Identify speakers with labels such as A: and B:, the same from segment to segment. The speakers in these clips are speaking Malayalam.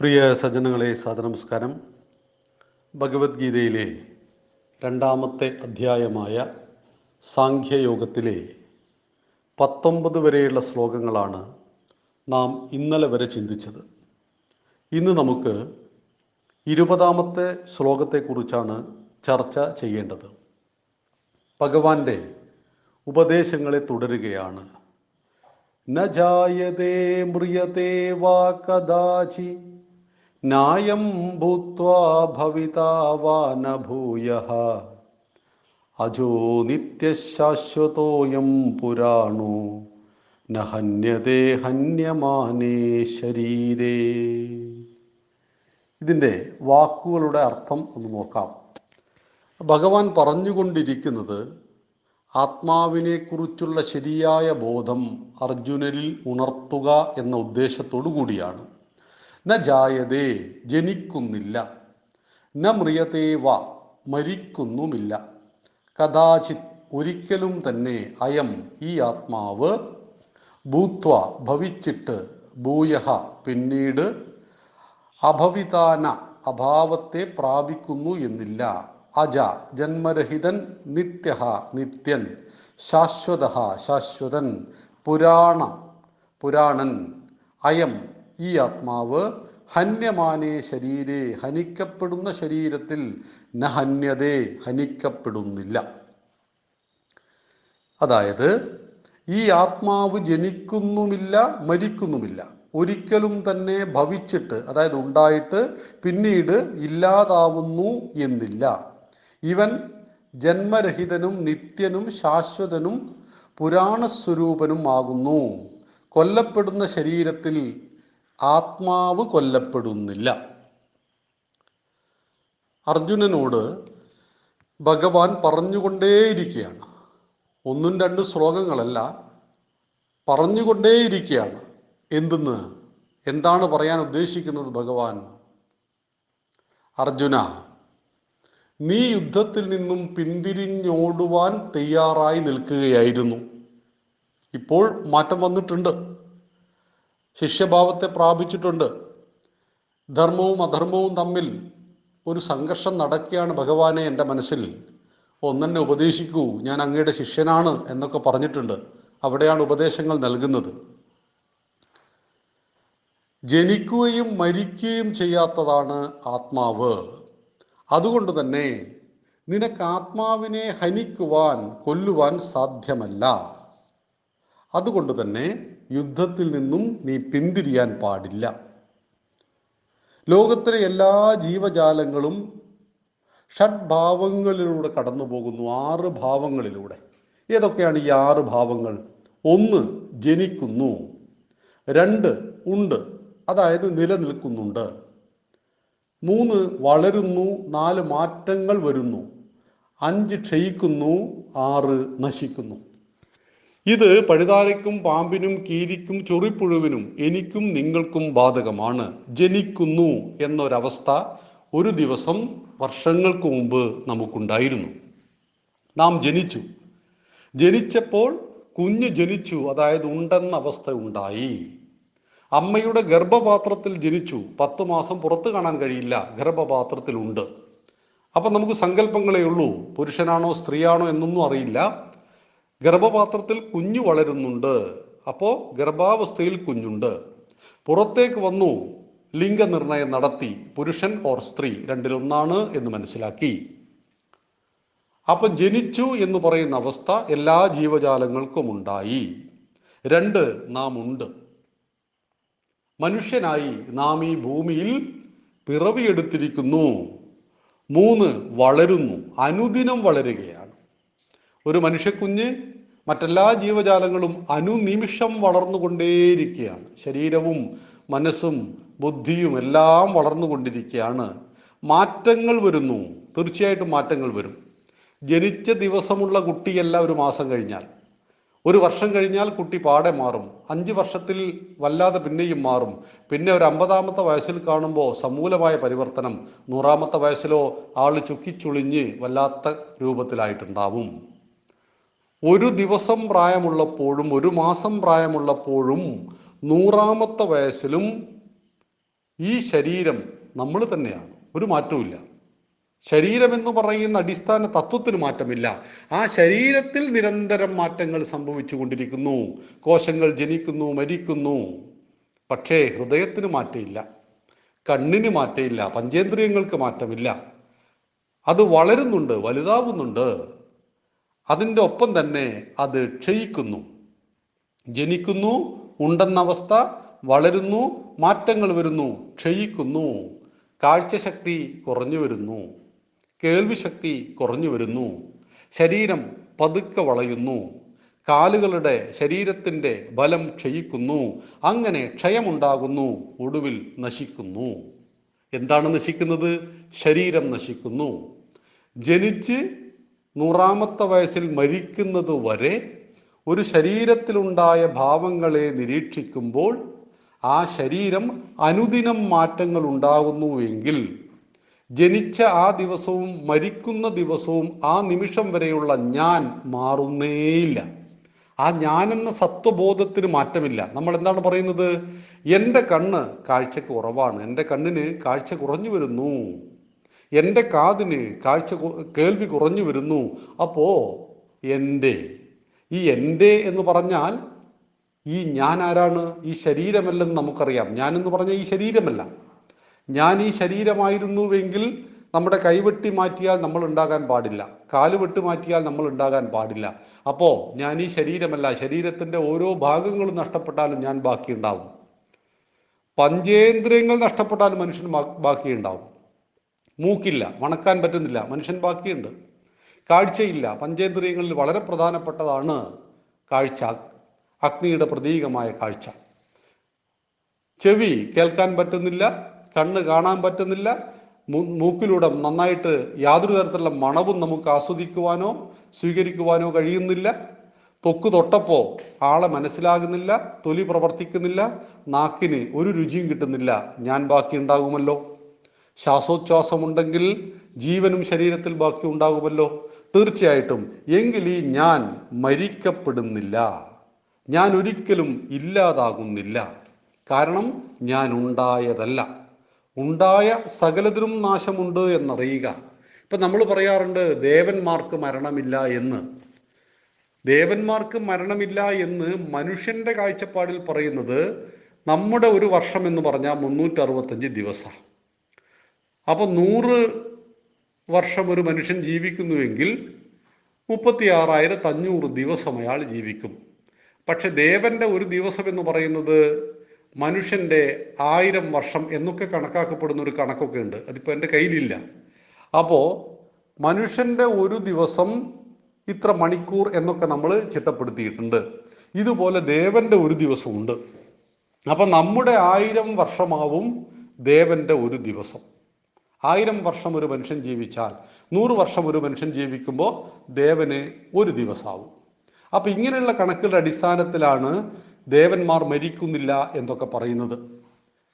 A: പ്രിയ സജ്ജനങ്ങളെ സാദനമസ്കാരം ഭഗവത്ഗീതയിലെ രണ്ടാമത്തെ അധ്യായമായ സാഖ്യയോഗത്തിലെ പത്തൊമ്പത് വരെയുള്ള ശ്ലോകങ്ങളാണ് നാം ഇന്നലെ വരെ ചിന്തിച്ചത്. ഇന്ന് നമുക്ക് ഇരുപതാമത്തെ ശ്ലോകത്തെക്കുറിച്ചാണ് ചർച്ച ചെയ്യേണ്ടത്. ഭഗവാന്റെ ഉപദേശങ്ങളെ തുടരുകയാണ്. നജായതേ ജായതേ മ്രിയതേ വാ കദാചി ന്യായം ഭൂത്വാ भविता അജോ നിത്യശാശ്വതോയം പുരാണോ നഹന്യതേ ഹന്യതേ ഹന്യമാനേ ശരീരേ ഇതിന്റെ വാക്കുകളുടെ അർത്ഥം ഒന്ന് നോക്കാം. ഭഗവാൻ പറഞ്ഞുകൊണ്ടിരിക്കുന്നത് ആത്മാവിനെക്കുറിച്ചുള്ള ശരിയായ ബോധം അർജുനനിൽ ഉണർത്തുക എന്ന ഉദ്ദേശത്തോടു കൂടിയാണ്. ന ജായതേ ജനിക്കുന്നില്ല. ന മ്രിയതേവ മരിക്കുന്നുമില്ല. കഥാചിത് ഒരിക്കലും തന്നെ അയം ഈ ആത്മാവ് ഭൂത്വ ഭവിച്ചിട്ട് ഭൂയഹ പിന്നീട് അഭവിതാന അഭാവത്തെ പ്രാപിക്കുന്നു എന്നില്ല. അജ ജന്മരഹിതൻ നിത്യ നിത്യൻ ശാശ്വത ശാശ്വതൻ പുരാണ പുരാണൻ അയം ഈ ആത്മാവ് ഹന്യമാനേ ശരീരേ ഹനിക്കപ്പെടുന്ന ശരീരത്തിൽ നഹന്യതേ ഹനിക്കപ്പെടുന്നില്ല. അതായത് ഈ ആത്മാവ് ജനിക്കുന്നുമില്ല മരിക്കുന്നുമില്ല. ഒരിക്കലും തന്നെ ഭവിച്ചിട്ട് അതായത് ഉണ്ടായിട്ട് പിന്നീട് ഇല്ലാതാവുന്നു എന്നില്ല. ഇവൻ ജന്മരഹിതനും നിത്യനും ശാശ്വതനും പുരാണസ്വരൂപനും ആകുന്നു. കൊല്ലപ്പെടുന്ന ശരീരത്തിൽ ആത്മാവ് കൊല്ലപ്പെടുന്നില്ല. അർജുനനോട് ഭഗവാൻ പറഞ്ഞുകൊണ്ടേയിരിക്കുകയാണ്. ഒന്നും രണ്ടും ശ്ലോകങ്ങളല്ല. പറഞ്ഞുകൊണ്ടേയിരിക്കുകയാണ്. എന്തെന്ന്? എന്താണ് പറയാൻ ഉദ്ദേശിക്കുന്നത് ഭഗവാൻ? അർജുന നീ യുദ്ധത്തിൽ നിന്നും പിന്തിരിഞ്ഞോടുവാൻ തയ്യാറായി നിൽക്കുകയായിരുന്നു. ഇപ്പോൾ മാറ്റം വന്നിട്ടുണ്ട്. ശിഷ്യഭാവത്തെ പ്രാപിച്ചിട്ടുണ്ട്. ധർമ്മവും അധർമ്മവും തമ്മിൽ ഒരു സംഘർഷം നടക്കുകയാണ് ഭഗവാനെ എന്റെ മനസ്സിൽ. ഒന്നെന്നെ ഉപദേശിക്കൂ ഞാൻ അങ്ങയുടെ ശിഷ്യനാണ് എന്നൊക്കെ പറഞ്ഞിട്ടുണ്ട്. അവിടെയാണ് ഉപദേശങ്ങൾ നൽകുന്നത്. ജനിക്കുകയും മരിക്കുകയും ചെയ്യാത്തതാണ് ആത്മാവ്. അതുകൊണ്ട് തന്നെ നിനക്ക് ആത്മാവിനെ ഹനിക്കുവാൻ കൊല്ലുവാൻ സാധ്യമല്ല. അതുകൊണ്ട് തന്നെ യുദ്ധത്തിൽ നിന്നും നീ പിന്തിരിയാൻ പാടില്ല. ലോകത്തിലെ എല്ലാ ജീവജാലങ്ങളും ഷഡ്ഭാവങ്ങളിലൂടെ കടന്നു പോകുന്നു ആറ് ഭാവങ്ങളിലൂടെ. ഏതൊക്കെയാണ് ഈ ആറ് ഭാവങ്ങൾ? ഒന്ന് ജനിക്കുന്നു രണ്ട് ഉണ്ട് അതായത് നിലനിൽക്കുന്നുണ്ട്. മൂന്ന് വളരുന്നു നാല് മാറ്റങ്ങൾ വരുന്നു അഞ്ച് ക്ഷയിക്കുന്നു ആറ് നശിക്കുന്നു. ഇത് പഴുതാരയ്ക്കും പാമ്പിനും കീരിക്കും ചൊറിപ്പുഴുവിനും എനിക്കും നിങ്ങൾക്കും ബാധകമാണ്. ജനിക്കുന്നു എന്നൊരവസ്ഥ ഒരു ദിവസം വർഷങ്ങൾക്ക് മുമ്പ് നമുക്കുണ്ടായിരുന്നു. നാം ജനിച്ചു. ജനിച്ചപ്പോൾ കുഞ്ഞ് ജനിച്ചു അതായത് ഉണ്ടെന്ന അവസ്ഥ ഉണ്ടായി. അമ്മയുടെ ഗർഭപാത്രത്തിൽ ജനിച്ചു. പത്ത് മാസം പുറത്ത് കാണാൻ കഴിയില്ല ഗർഭപാത്രത്തിലുണ്ട്. അപ്പം നമുക്ക് സങ്കല്പങ്ങളേ ഉള്ളൂ. പുരുഷനാണോ സ്ത്രീയാണോ എന്നൊന്നും അറിയില്ല. ഗർഭപാത്രത്തിൽ കുഞ്ഞു വളരുന്നുണ്ട്. അപ്പോ ഗർഭാവസ്ഥയിൽ കുഞ്ഞുണ്ട്. പുറത്തേക്ക് വന്നു ലിംഗനിർണയം നടത്തി പുരുഷൻ ഓർ സ്ത്രീ രണ്ടിലൊന്നാണ് എന്ന് മനസ്സിലാക്കി. അപ്പൊ ജനിച്ചു എന്ന് പറയുന്ന അവസ്ഥ എല്ലാ ജീവജാലങ്ങൾക്കും ഉണ്ടായി. രണ്ട് നാം ഉണ്ട്. മനുഷ്യനായി നാം ഈ ഭൂമിയിൽ പിറവിയെടുത്തിരിക്കുന്നു. മൂന്ന് വളരുന്നു. അനുദിനം വളരുകയാണ്. ഒരു മനുഷ്യക്കുഞ്ഞ് മറ്റെല്ലാ ജീവജാലങ്ങളും അനുനിമിഷം വളർന്നുകൊണ്ടേയിരിക്കുകയാണ്. ശരീരവും മനസ്സും ബുദ്ധിയും എല്ലാം വളർന്നുകൊണ്ടിരിക്കുകയാണ്. മാറ്റങ്ങൾ വരുന്നു. തീർച്ചയായിട്ടും മാറ്റങ്ങൾ വരും. ജനിച്ച ദിവസമുള്ള കുട്ടിയല്ല ഒരു മാസം കഴിഞ്ഞാൽ. ഒരു വർഷം കഴിഞ്ഞാൽ കുട്ടി പാടെ മാറും. അഞ്ച് വർഷത്തിൽ വല്ലാതെ പിന്നെയും മാറും. പിന്നെ ഒരു അമ്പതാമത്തെ വയസ്സിൽ കാണുമ്പോൾ സമൂലമായ പരിവർത്തനം നൂറാമത്തെ വയസ്സിലോ ആൾ ചുക്കിച്ചുളിഞ്ഞ് വല്ലാത്ത രൂപത്തിലായിട്ടുണ്ടാവും. ഒരു ദിവസം പ്രായമുള്ളപ്പോഴും ഒരു മാസം പ്രായമുള്ളപ്പോഴും നൂറാമത്തെ വയസ്സിലും ഈ ശരീരം നമ്മൾ തന്നെയാണ്. ഒരു മാറ്റവുമില്ല. ശരീരമെന്ന് പറയുന്ന അടിസ്ഥാന തത്വത്തിന് മാറ്റമില്ല. ആ ശരീരത്തിൽ നിരന്തരം മാറ്റങ്ങൾ സംഭവിച്ചു കൊണ്ടിരിക്കുന്നു കോശങ്ങൾ ജനിക്കുന്നു മരിക്കുന്നു. പക്ഷേ ഹൃദയത്തിന് മാറ്റമില്ല. കണ്ണിന് മാറ്റമില്ല. പഞ്ചേന്ദ്രിയങ്ങൾക്ക് മാറ്റമില്ല. അത് വളരുന്നുണ്ട് വലുതാവുന്നുണ്ട്. അതിന്റെ ഒപ്പം തന്നെ അത് ക്ഷയിക്കുന്നു. ജനിക്കുന്നു ഉണ്ടെന്ന അവസ്ഥ വളരുന്നു മാറ്റങ്ങൾ വരുന്നു ക്ഷയിക്കുന്നു. കാഴ്ചശക്തി കുറഞ്ഞു വരുന്നു. കേൾവിശക്തി കുറഞ്ഞു വരുന്നു. ശരീരം പതുക്കെ വളയുന്നു. കാലുകളുടെ ശരീരത്തിന്റെ ബലം ക്ഷയിക്കുന്നു. അങ്ങനെ ക്ഷയമുണ്ടാകുന്നു ഒടുവിൽ നശിക്കുന്നു. എന്താണ് നശിക്കുന്നത്? ശരീരം നശിക്കുന്നു. ജനിച്ച് നൂറാമത്തെ വയസ്സിൽ മരിക്കുന്നത് വരെ ഒരു ശരീരത്തിലുണ്ടായ ഭാവങ്ങളെ നിരീക്ഷിക്കുമ്പോൾ ആ ശരീരം അനുദിനം മാറ്റങ്ങൾ ഉണ്ടാകുന്നുവെങ്കിൽ ജനിച്ച ആ ദിവസവും മരിക്കുന്ന ദിവസവും ആ നിമിഷം വരെയുള്ള ഞാൻ മാറുന്നേയില്ല. ആ ഞാൻ എന്ന സത്വബോധത്തിന് മാറ്റമില്ല. നമ്മൾ എന്താണ് പറയുന്നത്? എന്റെ കണ്ണ് കാഴ്ചക്ക് കുറവാണ്. എന്റെ കണ്ണിന് കാഴ്ച കുറഞ്ഞു വരുന്നു. എന്റെ കാതിന് കാഴ്ച കേൾവി കുറഞ്ഞു വരുന്നു. അപ്പോ എന്റെ ഈ എന്റെ എന്ന് പറഞ്ഞാൽ ഈ ഞാൻ ആരാണ് ഈ ശരീരമല്ലെന്ന് നമുക്കറിയാം. ഞാൻ എന്ന് പറഞ്ഞാൽ ഈ ശരീരമല്ല. ഞാൻ ഈ ശരീരമായിരുന്നുവെങ്കിൽ നമ്മുടെ കൈവെട്ടി മാറ്റിയാൽ നമ്മൾ ഉണ്ടാകാൻ പാടില്ല. കാൽ വെട്ടി മാറ്റിയാൽ നമ്മൾ ഉണ്ടാകാൻ പാടില്ല. അപ്പോൾ ഞാൻ ഈ ശരീരമല്ല. ശരീരത്തിന്റെ ഓരോ ഭാഗങ്ങളും നഷ്ടപ്പെട്ടാലും ഞാൻ ബാക്കിയുണ്ടാവും. പഞ്ചേന്ദ്രിയങ്ങൾ നഷ്ടപ്പെട്ടാലും മനുഷ്യൻ ബാക്കിയുണ്ടാവും. മൂക്കില്ല മണക്കാൻ പറ്റുന്നില്ല മനുഷ്യൻ ബാക്കിയുണ്ട്. കാഴ്ചയില്ല പഞ്ചേന്ദ്രിയങ്ങളിൽ വളരെ പ്രധാനപ്പെട്ടതാണ് കാഴ്ച അഗ്നിയുടെ പ്രതീകമായ കാഴ്ച. ചെവി കേൾക്കാൻ പറ്റുന്നില്ല കണ്ണ് കാണാൻ പറ്റുന്നില്ല മൂക്കിലൂടെ നന്നായിട്ട് യാതൊരു തരത്തിലുള്ള മണവും നമുക്ക് ആസ്വദിക്കുവാനോ സ്വീകരിക്കുവാനോ കഴിയുന്നില്ല. തൊക്ക് തൊട്ടപ്പോൾ ആളെ മനസ്സിലാകുന്നില്ല തൊലി പ്രവർത്തിക്കുന്നില്ല നാക്കിന് ഒരു രുചിയും കിട്ടുന്നില്ല ഞാൻ ബാക്കി ഉണ്ടാകുമല്ലോ ശ്വാസോച്ഛ്വാസമുണ്ടെങ്കിൽ ജീവനും ശരീരത്തിൽ ബാക്കി ഉണ്ടാകുമല്ലോ തീർച്ചയായിട്ടും എങ്കിൽ ഈ ഞാൻ മരിക്കപ്പെടുന്നില്ല. ഞാൻ ഒരിക്കലും ഇല്ലാതാകുന്നില്ല. കാരണം ഞാൻ ഉണ്ടായതല്ല. ഉണ്ടായ സകലതിനും നാശമുണ്ട് എന്നറിയുക. ഇപ്പൊ നമ്മൾ പറയാറുണ്ട് ദേവന്മാർക്ക് മരണമില്ല എന്ന്. ദേവന്മാർക്ക് മരണമില്ല എന്ന് മനുഷ്യന്റെ കാഴ്ചപ്പാടിൽ പറയുന്നത് നമ്മുടെ ഒരു വർഷം എന്ന് പറഞ്ഞാൽ മുന്നൂറ്റി അറുപത്തഞ്ച് ദിവസം. അപ്പൊ നൂറ് വർഷം ഒരു മനുഷ്യൻ ജീവിക്കുന്നുവെങ്കിൽ മുപ്പത്തി ആറായിരത്തി അഞ്ഞൂറ് ദിവസം അയാൾ ജീവിക്കും. പക്ഷെ ദേവന്റെ ഒരു ദിവസം എന്ന് പറയുന്നത് മനുഷ്യന്റെ ആയിരം വർഷം എന്നൊക്കെ കണക്കാക്കപ്പെടുന്ന ഒരു കണക്കൊക്കെ ഉണ്ട്. അതിപ്പോൾ എന്റെ കയ്യിലില്ല. അപ്പോൾ മനുഷ്യന്റെ ഒരു ദിവസം ഇത്ര മണിക്കൂർ എന്നൊക്കെ നമ്മൾ ചിട്ടപ്പെടുത്തിയിട്ടുണ്ട്. ഇതുപോലെ ദേവന്റെ ഒരു ദിവസമുണ്ട്. അപ്പം നമ്മുടെ ആയിരം വർഷമാവും ദേവന്റെ ഒരു ദിവസം. ആയിരം വർഷം ഒരു മനുഷ്യൻ ജീവിച്ചാൽ നൂറ് വർഷം ഒരു മനുഷ്യൻ ജീവിക്കുമ്പോൾ ദേവന് ഒരു ദിവസമാവും അപ്പൊ ഇങ്ങനെയുള്ള കണക്കുകളുടെ അടിസ്ഥാനത്തിലാണ് ദേവന്മാർ മരിക്കുന്നില്ല എന്നൊക്കെ പറയുന്നത്.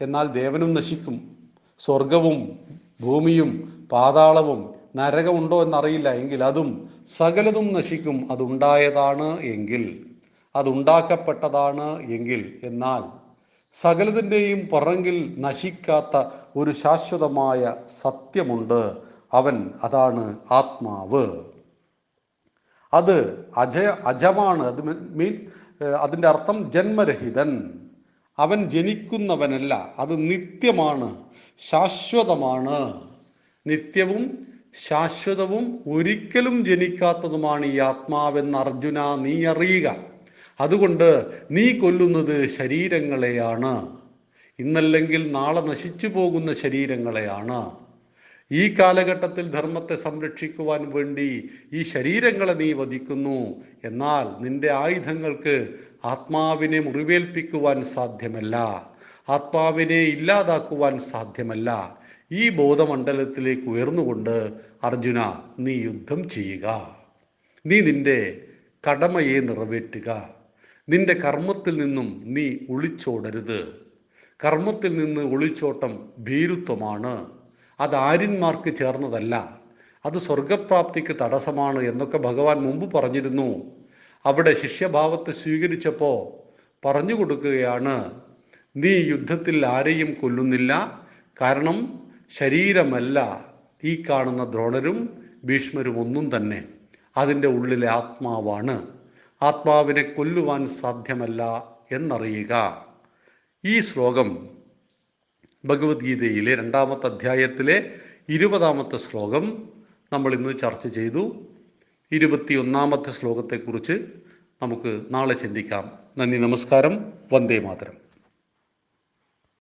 A: എന്നാൽ ദേവനും നശിക്കും. സ്വർഗവും ഭൂമിയും പാതാളവും നരകമുണ്ടോ എന്നറിയില്ല എങ്കിൽ അതും സകലതും നശിക്കും. അതുണ്ടായതാണ് എങ്കിൽ അതുണ്ടാക്കപ്പെട്ടതാണ് എങ്കിൽ. എന്നാൽ സകലതിന്റെയും പറങ്കിൽ നശിക്കാത്ത ഒരു ശാശ്വതമായ സത്യമുണ്ട്. അവൻ അതാണ് ആത്മാവ്. അത് അജയ അജമാണ്. അത് മീൻസ് അതിന്റെ അർത്ഥം ജന്മരഹിതൻ. അവൻ ജനിക്കുന്നവനല്ല. അത് നിത്യമാണ് ശാശ്വതമാണ്. നിത്യവും ശാശ്വതവും ഒരിക്കലും ജനിക്കാത്തതുമാണ് ഈ ആത്മാവെന്ന് അർജുന നീ അറിയുക. അതുകൊണ്ട് നീ കൊല്ലുന്നത് ശരീരങ്ങളെയാണ്. ഇന്നല്ലെങ്കിൽ നാളെ നശിച്ചു പോകുന്ന ശരീരങ്ങളെയാണ്. ഈ കാലഘട്ടത്തിൽ ധർമ്മത്തെ സംരക്ഷിക്കുവാൻ വേണ്ടി ഈ ശരീരങ്ങളെ നീ വധിക്കുന്നു. എന്നാൽ നിന്റെ ആയുധങ്ങൾക്ക് ആത്മാവിനെ മുറിവേൽപ്പിക്കുവാൻ സാധ്യമല്ല. ആത്മാവിനെ ഇല്ലാതാക്കുവാൻ സാധ്യമല്ല. ഈ ബോധമണ്ഡലത്തിലേക്ക് ഉയർന്നുകൊണ്ട് അർജുന നീ യുദ്ധം ചെയ്യുക. നീ നിന്റെ കടമയെ നിറവേറ്റുക. നിന്റെ കർമ്മത്തിൽ നിന്നും നീ ഒളിച്ചോടരുത്. കർമ്മത്തിൽ നിന്ന് ഒളിച്ചോട്ടം ഭീരുത്വമാണ്. അത് ആര്യന്മാർക്ക് ചേർന്നതല്ല. അത് സ്വർഗപ്രാപ്തിക്ക് തടസ്സമാണ് എന്നൊക്കെ ഭഗവാൻ മുമ്പ് പറഞ്ഞിരുന്നു. അവിടെ ശിഷ്യഭാവത്തെ സ്വീകരിച്ചപ്പോൾ പറഞ്ഞു കൊടുക്കുകയാണ് നീ യുദ്ധത്തിൽ ആരെയും കൊല്ലുന്നില്ല. കാരണം ശരീരമല്ല ഈ കാണുന്ന ദ്രോണരും ഭീഷ്മരും ഒന്നും തന്നെ. അതിന്റെ ഉള്ളിലെ ആത്മാവാണ്. ആത്മാവിനെ കൊല്ലുവാൻ സാധ്യമല്ല എന്നറിയുക. ഈ ശ്ലോകം ഭഗവത്ഗീതയിലെ രണ്ടാമത്തെ അധ്യായത്തിലെ ഇരുപതാമത്തെ ശ്ലോകം നമ്മൾ ഇന്ന് ചർച്ച ചെയ്തു. ഇരുപത്തിയൊന്നാമത്തെ ശ്ലോകത്തെക്കുറിച്ച് നമുക്ക് നാളെ ചിന്തിക്കാം. നന്ദി നമസ്കാരം. വന്ദേ മാതരം.